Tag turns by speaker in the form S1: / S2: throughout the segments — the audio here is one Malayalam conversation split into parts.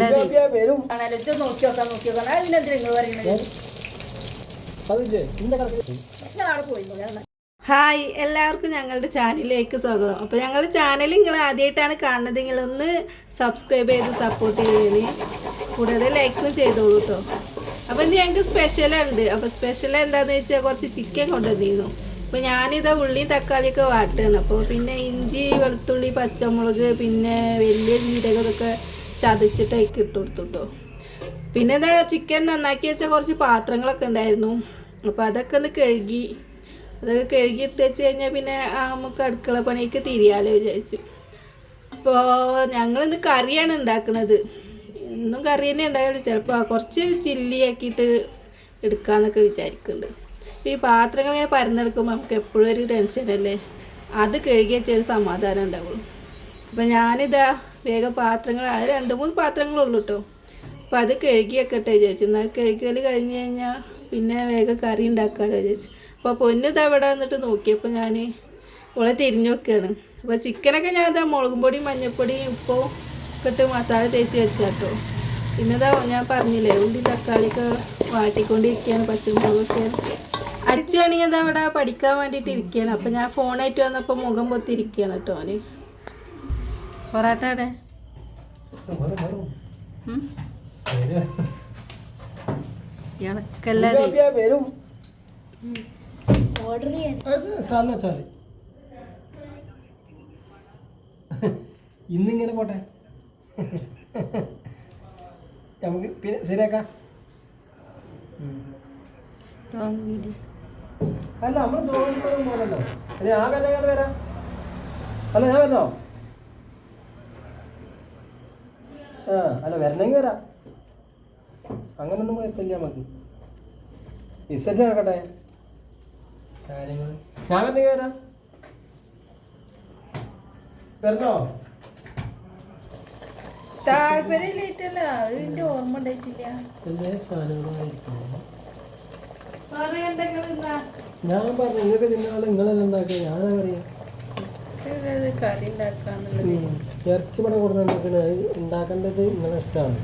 S1: അല്ലാതെ
S2: ഇതൊക്കെ വരും.
S1: കാണാനൊക്കെ നോക്കി നോക്കാൻ നോക്കി നോക്കാൻ അതിനെന്തിനാ നിങ്ങൾ പറയുന്നത്?
S2: അതില്ലേ? ഇന്ന കണക്ക്
S1: ഞാൻ അവിടെ പോയി
S3: ഹായ് എല്ലാവർക്കും ഞങ്ങളുടെ ചാനലിലേക്ക് സ്വാഗതം. അപ്പോൾ ഞങ്ങളുടെ ചാനൽ നിങ്ങൾ ആദ്യമായിട്ടാണ് കാണുന്നതെങ്കിൽ ഒന്ന് സബ്സ്ക്രൈബ് ചെയ്ത് സപ്പോർട്ട് ചെയ്യണേ കൂടാതെ ലൈക്കും ചെയ്തോളൂ കേട്ടോ അപ്പോൾ ഇന്ന് ഞങ്ങൾക്ക് സ്പെഷ്യലുണ്ട് അപ്പോൾ സ്പെഷ്യൽ എന്താണെന്ന് വെച്ചാൽ കുറച്ച് ചിക്കൻ കൊണ്ടുവന്നിരുന്നു. അപ്പോൾ ഞാനിതാ ഉള്ളിയും തക്കാളിയൊക്കെ വാട്ടുകയാണ് അപ്പോൾ പിന്നെ ഇഞ്ചി വെളുത്തുള്ളി പച്ചമുളക് പിന്നെ വലിയ ജീരകം ഇതൊക്കെ ചതച്ചിട്ട് അതിക്ക് ഇട്ട് കൊടുത്തു പിന്നെ ഇതാ ചിക്കൻ നന്നാക്കി വെച്ച കുറച്ച് പാത്രങ്ങളൊക്കെ ഉണ്ടായിരുന്നു. അപ്പോൾ അതൊക്കെ ഒന്ന് കഴുകി അതൊക്കെ കഴുകി എടുത്ത് വെച്ച് കഴിഞ്ഞാൽ പിന്നെ നമുക്ക് അടുക്കള പണിക്ക് തിരിയാലോ വിചാരിച്ചു. അപ്പോൾ ഞങ്ങളിന്ന് കറിയാണ് ഉണ്ടാക്കുന്നത് എന്നും കറി തന്നെ ഉണ്ടായാലും ചിലപ്പോൾ കുറച്ച് ചില്ലി ആക്കിയിട്ട് എടുക്കാമെന്നൊക്കെ വിചാരിക്കുന്നുണ്ട്. ഈ പാത്രങ്ങൾ ഇങ്ങനെ പരന്നെടുക്കുമ്പോൾ നമുക്ക് എപ്പോഴും ഒരു ടെൻഷനല്ലേ അത് കഴുകി ചെറിയ സമാധാനം ഉണ്ടാവുള്ളൂ. അപ്പോൾ ഞാനിതാ വേഗം പാത്രങ്ങൾ അത് രണ്ട് മൂന്ന് പാത്രങ്ങളുള്ളൂ കേട്ടോ അപ്പം അത് കഴുകി വെക്കട്ടെ വിചാരിച്ചു. എന്നാൽ കഴുകൽ കഴിഞ്ഞ് കഴിഞ്ഞാൽ പിന്നെ വേഗം കറി ഉണ്ടാക്കാമല്ലോ വിചാരിച്ചു. അപ്പോൾ പൊന്ന് തവിടെ വന്നിട്ട് നോക്കിയപ്പോൾ ഞാൻ ഓളെ തിരിഞ്ഞു നോക്കുകയാണ് അപ്പോൾ ചിക്കനൊക്കെ ഞാൻ ഇതാ മുളകും പൊടിയും മഞ്ഞൾപ്പൊടിയും ഇപ്പോൾ ഇട്ട് മസാല തേച്ച് വെച്ചാട്ടോ. പിന്നെ ഇതാ ഞാൻ പറഞ്ഞില്ലേ ഉള്ളി തക്കാളിയൊക്കെ വാട്ടിക്കൊണ്ടിരിക്കുകയാണ് പച്ചമുളകൊക്കെ. അച്ഛനാണെങ്കിൽ എന്താ ഇവിടെ പഠിക്കാൻ വേണ്ടിയിട്ട് ഇരിക്കുകയാണ് അപ്പോൾ ഞാൻ ഫോണായിട്ട് വന്നപ്പോൾ മുഖം പൊത്തിരിക്കുകയാണ് കേട്ടോ അവന് പൊറാട്ട അവിടെ? ഇളക്കല്ലാതെ
S1: ഓർഡർ ചെയ്യാൻ.
S2: ഇന്നിങ്ങനെ പോട്ടെ. നമുക്ക് പിന്നെ ശരിയാക്കാം. അല്ല നമ്മൾ ജോലിക്കൊന്നും പോകണല്ലോ അല്ലെ ആ ഇങ്ങോട്ട് വരാം? അല്ല ഞാൻ വരണോ ആ അല്ല വരണമെങ്കിൽ വരാം. അങ്ങനൊന്നും കുഴപ്പമില്ല നമുക്ക്. വിസർജ് നടക്കട്ടെ? കാര്യങ്ങൾ ഞാൻ വരണമെങ്കിൽ വരാം. വരണോ
S3: താല്പര്യമില്ലായിട്ടല്ല അത് ഇതിന്റെ ഓർമ്മ ഉണ്ടായിട്ടില്ല.
S2: എല്ലാ സാധനങ്ങളായിരിക്കും
S3: പറയണ്ടെങ്കിൽ എന്നാ
S2: ഞാൻ പറഞ്ഞു നിങ്ങൾക്ക് നിങ്ങളെല്ലാം ഉണ്ടാക്കുക ഞാനാ പറയാ.
S3: കറി ഉണ്ടാക്കാന്നുള്ളത്.
S2: ഇറച്ചി പടം കൊടുക്കുന്ന ഉണ്ടാക്കേണ്ടത് നിങ്ങളെ ഇഷ്ടമാണ്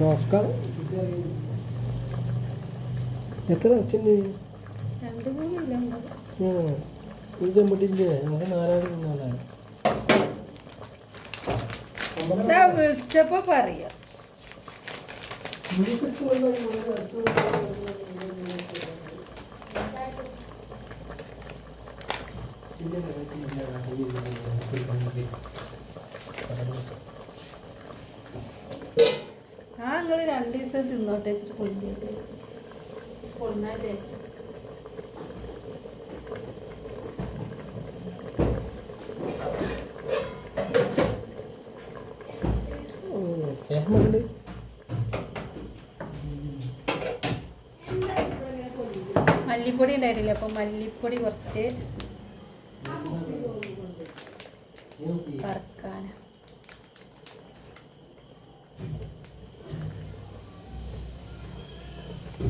S2: നോക്കാം എത്ര ഇറച്ചിണ്ട്. ഇത് ചെമ്പിട്ടില്ലേ നമുക്ക് തിന്നാലാണ്
S3: ഇതാ വിളിച്ചപ്പോ പറയാ ആ നിങ്ങൾ രണ്ട് ദിവസം തിന്നോട്ടെ വെച്ചിട്ട് തേച്ചു കൊണ്ടാ തേച്ചു മല്ലിപ്പൊടി ഉണ്ടായിട്ടില്ല? അപ്പൊ മല്ലിപ്പൊടി കുറച്ച്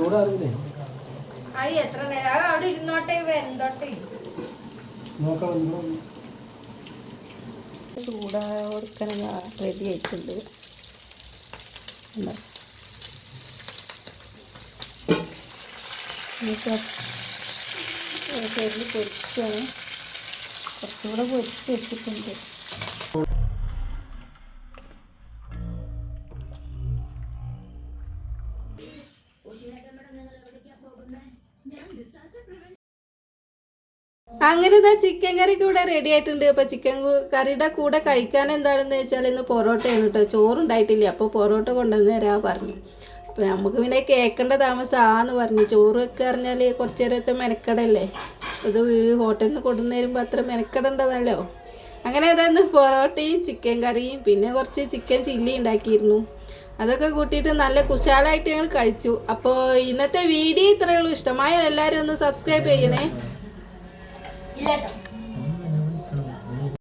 S2: ചൂടാറില്ലേ?
S3: ആയി എത്ര നേരം? അത് അവിടെ ഇരുന്നോട്ടെ വെന്തോട്ടെ
S2: നോക്കാം ചൂടായ
S3: ചൂടാ കൊടുക്കാൻ റെഡി ആയിട്ടുണ്ട്. പൊരിച്ചാണ് കുറച്ചുകൂടെ പൊരിച്ച് വെച്ചിട്ടുണ്ട്. അങ്ങനെ ഇതാ ചിക്കൻ കറി കൂടെ റെഡി ആയിട്ടുണ്ട്. അപ്പോൾ ചിക്കൻ കറിയുടെ കൂടെ കഴിക്കാൻ എന്താണെന്ന് വെച്ചാൽ ഇന്ന് പൊറോട്ടയാണ് കേട്ടോ ചോറുണ്ടായിട്ടില്ല. അപ്പോൾ പൊറോട്ട കൊണ്ടുവന്ന് തരാ പറഞ്ഞു. അപ്പോൾ നമുക്ക് പിന്നെ കേൾക്കേണ്ട താമസമാന്ന് പറഞ്ഞു. ചോറ് വെക്കുക പറഞ്ഞാൽ കുറച്ച് നേരത്തെ മെനക്കടല്ലേ ഇത് ഹോട്ടലിൽ നിന്ന് കൊണ്ടുവന്ന് തരുമ്പോൾ അത്ര മെനക്കടേണ്ടതല്ലോ. അങ്ങനെ അതായിരുന്നു പൊറോട്ടയും ചിക്കൻ കറിയും പിന്നെ കുറച്ച് ചിക്കൻ ചില്ലി ഉണ്ടാക്കിയിരുന്നു. അതൊക്കെ കൂട്ടിയിട്ട് നല്ല കുശാലായിട്ട് ഞങ്ങൾ കഴിച്ചു. അപ്പോൾ ഇന്നത്തെ വീഡിയോ ഇത്രയേ ഉള്ളൂ. ഇഷ്ടമായ എല്ലാവരും ഒന്ന് സബ്സ്ക്രൈബ് ചെയ്യണേ.
S1: ഇല്ല കേട്ടോ